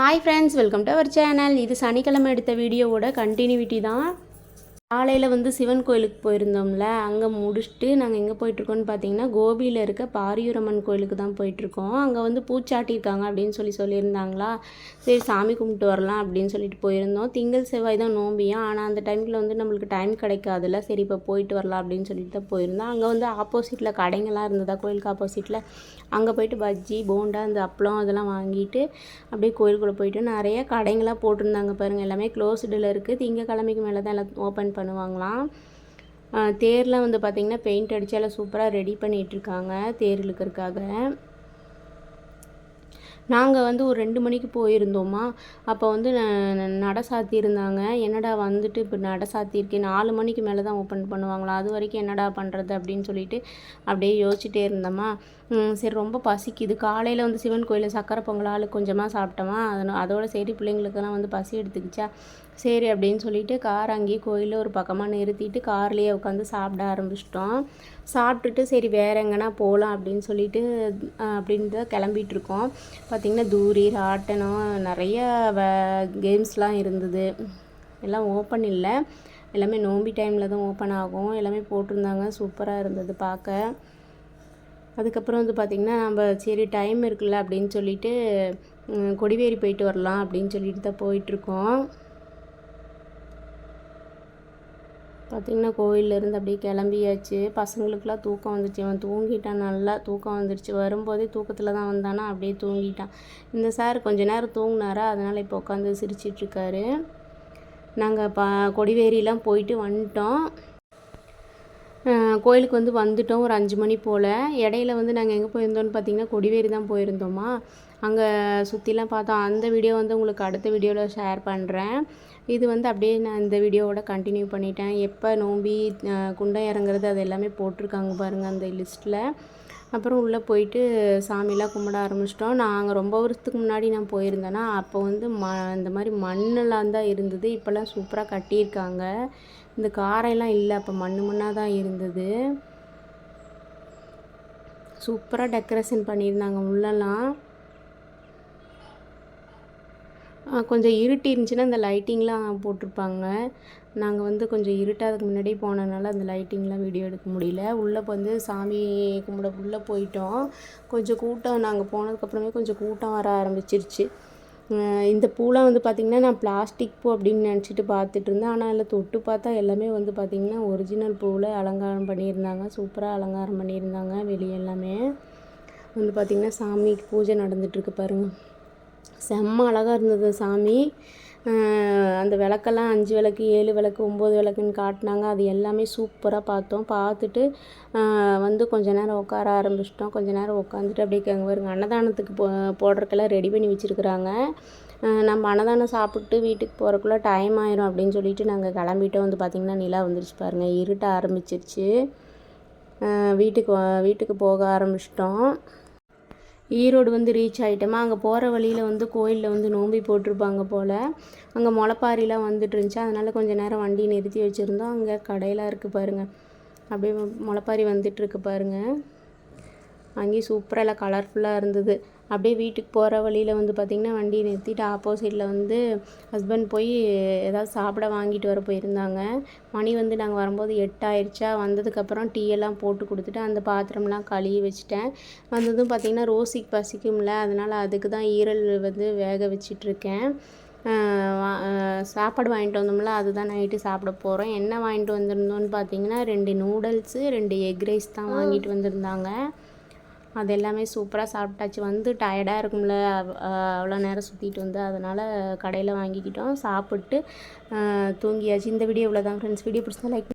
Hi friends welcome to our channel இது சனிக்கிழமை எடுத்த வீடியோவோட கண்டினியூட்டி தான். காலையில் வந்து சிவன் கோயிலுக்கு போயிருந்தோம்ல அங்கே முடிச்சுட்டு நாங்கள் எங்கே போயிட்டுருக்கோம்னு பார்த்தீங்கன்னா கோபியில் இருக்க பாரியூரம்மன் கோயிலுக்கு தான் போயிட்டுருக்கோம். அங்கே வந்து பூச்சாட்டியிருக்காங்க அப்படின்னு சொல்லி சொல்லியிருந்தாங்களா? சரி சாமி கும்பிட்டு வரலாம் அப்படின்னு சொல்லிட்டு போயிருந்தோம். திங்கள் செவ்வாய் தான் நோம்பியும் ஆனால் அந்த டைமில் வந்து நம்மளுக்கு டைம் கிடைக்காதுல்ல. சரி இப்போ போயிட்டு வரலாம் அப்படின்னு சொல்லிட்டு தான் போயிருந்தோம். அங்கே வந்து ஆப்போசிட்டில் கடைங்கள்லாம் இருந்ததா? கோயிலுக்கு ஆப்போசிட்டில் அங்கே போயிட்டு பஜ்ஜி போண்டா அந்த அப்பளம் அதெல்லாம் வாங்கிட்டு அப்படியே கோயிலுக்குள்ளே போயிட்டு நிறைய கடைங்களாக போட்டிருந்தாங்க பாருங்கள் எல்லாமே க்ளோஸ்டில் இருக்குது திங்கக்கிழமைக்கு மேலே தான் எல்லாம் ஓப்பன் பண்ணுவாங்களாம். ஆஹ் தேர்லாம் வந்து பார்த்திங்கன்னா பெயிண்ட் அடித்து எல்லாம் சூப்பராக ரெடி பண்ணிகிட்ருக்காங்க தேர் இழுக்கிறதுக்காக. நாங்கள் வந்து ஒரு ரெண்டு மணிக்கு போயிருந்தோமா. அப்போ வந்து நட சாத்தியிருந்தாங்க. என்னடா வந்துட்டு இப்போ நட சாத்தியிருக்கேன் நாலு மணிக்கு மேலே தான் ஓப்பன் பண்ணுவாங்களா? அது வரைக்கும் என்னடா பண்ணுறது அப்படின்னு சொல்லிட்டு அப்படியே யோசிச்சுட்டே இருந்தோமா. சரி ரொம்ப பசிக்குது. காலையில் வந்து சிவன் கோயிலில் சக்கரை பொங்கலால் கொஞ்சமாக சாப்பிட்டோமா. அதனால் அதோட சரி பிள்ளைங்களுக்கெல்லாம் வந்து பசி எடுத்துக்கிச்சா. சரி அப்படின்னு சொல்லிட்டு கார் அங்கேயே கோயிலில் ஒரு பக்கமாக நிறுத்திட்டு கார்லேயே உட்காந்து சாப்பிட ஆரம்பிச்சிட்டோம். சாப்பிட்டுட்டு சரி வேற எங்கன்னா போகலாம் அப்படின்னு சொல்லிட்டு அப்படின்னு தான் கிளம்பிட்டுருக்கோம் பார்த்திங்கன்னா தூரி ராட்டனம் நிறைய கேம்ஸ்லாம் இருந்தது. எல்லாம் ஓப்பன் இல்லை. எல்லாமே நோம்பி டைமில் தான் ஓப்பன் ஆகும். எல்லாமே போட்டிருந்தாங்க. சூப்பராக இருந்தது பார்க்க அதுக்கப்புறம் வந்து பார்த்திங்கன்னா நம்ம சரி டைம் இருக்குல்ல அப்படின்னு சொல்லிட்டு கொடிவேரி போயிட்டு வரலாம் அப்படின்னு சொல்லிட்டு தான் போயிட்டுருக்கோம் பார்த்திங்கன்னா கோயிலேருந்து அப்படியே கிளம்பியாச்சு. பசங்களுக்குலாம் தூக்கம் வந்துச்சு அவன் தூங்கிட்டான். நல்லா தூக்கம் வந்துடுச்சு வரும்போதே தூக்கத்தில் தான் வந்தானா? அப்படியே தூங்கிட்டான். இந்த சார் கொஞ்ச நேரம் தூங்கினாரா? அதனால் இப்போ உட்காந்து சிரிச்சிட்ருக்காரு. நாங்கள் ப கொடிவேரியெலாம் போயிட்டு வந்துட்டோம். கோயிலுக்கு வந்து வந்துட்டோம். ஒரு அஞ்சு மணி போல். இடையில வந்து நாங்கள் எங்கே போயிருந்தோம்னு பார்த்திங்கன்னா கொடிவேரி தான் போயிருந்தோமா? அங்கே சுற்றிலாம் பார்த்தோம் அந்த வீடியோ வந்து உங்களுக்கு அடுத்த வீடியோவில் ஷேர் பண்ணுறேன் இது வந்து அப்படியே நான் இந்த வீடியோவோட கண்டினியூ பண்ணிட்டேன். எப்போ நோம்பி குண்டம் இறங்குறது அது எல்லாமே போட்டிருக்காங்க பாருங்கள் அந்த லிஸ்ட்டில் அப்புறம் உள்ளே போயிட்டு சாமிலாம் கும்பிட ஆரம்பிச்சிட்டோம். நாங்கள் ரொம்ப வருஷத்துக்கு முன்னாடி நான் போயிருந்தேன்னா அப்போ வந்து ம இந்த மாதிரி மண்ணெல்லாம் தான் இருந்தது. இப்போல்லாம் சூப்பராக கட்டியிருக்காங்க. இந்த காரையெல்லாம் இல்லை அப்போ மண் மண்ணாக தான் இருந்தது. சூப்பராக டெக்கரேஷன் பண்ணியிருந்தாங்க உள்ளெல்லாம் கொஞ்சம் இருட்டி இருந்துச்சுன்னா அந்த லைட்டிங்லாம் போட்டிருப்பாங்க. நாங்கள் வந்து கொஞ்சம் இருட்டாதுக்கு முன்னாடி போனதுனால அந்த லைட்டிங்லாம் வீடியோ எடுக்க முடியல. உள்ளே வந்து சாமி கும்பிட உள்ளே போயிட்டோம். கொஞ்சம் கூட்டம் நாங்கள் போனதுக்கப்புறமே கொஞ்சம் கூட்டம் வர ஆரம்பிச்சிருச்சு. இந்த பூலாம் வந்து பார்த்திங்கன்னா நான் பிளாஸ்டிக் பூ அப்படின்னு நினச்சிட்டு பார்த்துட்டு இருந்தேன். ஆனால் அதில் தொட்டு பார்த்தா எல்லாமே வந்து பார்த்திங்கன்னா ஒரிஜினல் பூவில் அலங்காரம் பண்ணியிருந்தாங்க. சூப்பராக அலங்காரம் பண்ணியிருந்தாங்க வெளியே எல்லாமே. வந்து பார்த்திங்கன்னா சாமிக்கு பூஜை நடந்துட்டுருக்கு பாருங்கள் செம்ம அழகாக இருந்தது சாமி. அந்த விளக்கெல்லாம் அஞ்சு விளக்கு ஏழு விளக்கு ஒம்பது விளக்குன்னு காட்டினாங்க. அது எல்லாமே சூப்பராக பார்த்தோம். பார்த்துட்டு வந்து கொஞ்ச நேரம் உட்கார ஆரம்பிச்சிட்டோம். கொஞ்ச நேரம் உட்காந்துட்டு அப்படியே அங்கே வருங்க அன்னதானத்துக்கு போ போடுறதுக்கெல்லாம் ரெடி பண்ணி வச்சுருக்குறாங்க. நம்ம அன்னதானம் சாப்பிட்டு வீட்டுக்கு போகிறக்குள்ள டைம் ஆயிரும் அப்படின்னு சொல்லிட்டு நாங்கள் கிளம்பிட்டோம். வந்து பார்த்திங்கன்னா நிலா வந்துருச்சு பாருங்கள் இருட்ட ஆரம்பிச்சிருச்சு. வீட்டுக்கு வீட்டுக்கு போக ஆரம்பிச்சிட்டோம். ஈரோடு வந்து ரீச் ஆகிட்டோமா அங்கே போகிற வழியில் வந்து கோயிலில் வந்து நோம்பி போட்டிருப்பாங்க போல். அங்கே முளைப்பாரிலாம் வந்துட்டு இருந்துச்சு. அதனால் கொஞ்சம் நேரம் வண்டி நிறுத்தி வச்சுருந்தோம். அங்கே கடையெல்லாம் இருக்குது பாருங்கள் அப்படியே முளைப்பாரி வந்துட்டுருக்கு பாருங்கள் அங்கேயும் சூப்பராக எல்லாம் கலர்ஃபுல்லாக இருந்தது. அப்படியே வீட்டுக்கு போகிற வழியில் வந்து பார்த்திங்கன்னா வண்டியை நிறுத்திட்டு ஆப்போசிட்டில் வந்து ஹஸ்பண்ட் போய் ஏதாவது சாப்பிட வாங்கிட்டு வர போயிருந்தாங்க. மணி வந்து நாங்கள் வரும்போது எட்டாயிருச்சா வந்ததுக்கப்புறம் டீ எல்லாம் போட்டு கொடுத்துட்டு அந்த பாத்திரம்லாம் கழுவி வச்சுட்டேன். வந்ததும் பார்த்திங்கன்னா ரோசிக்கு பசிக்கும்ல அதனால் அதுக்கு தான் ஈரல் வந்து வேக வச்சிட்ருக்கேன் சாப்பாடு வாங்கிட்டு வந்தோம்ல அதுதான் நைட்டு சாப்பிட போகிறோம் என்ன வாங்கிட்டு வந்திருந்தோம்னு பார்த்தீங்கன்னா ரெண்டு நூடுல்ஸு ரெண்டு எக் ரைஸ் தான் வாங்கிட்டு வந்திருந்தாங்க. அது எல்லாமே சூப்பராக சாப்பிட்டாச்சு. வந்து டயர்டாக இருக்கும்ல. அவ்வளோ நேரம் சுற்றிட்டு வந்து அதனால் கடையில் வாங்கிக்கிட்டோம். சாப்பிட்டு தூங்கியாச்சு. இந்த வீடியோ இவ்வளோ தான் ஃப்ரெண்ட்ஸ் வீடியோ பிடிச்சா லைக்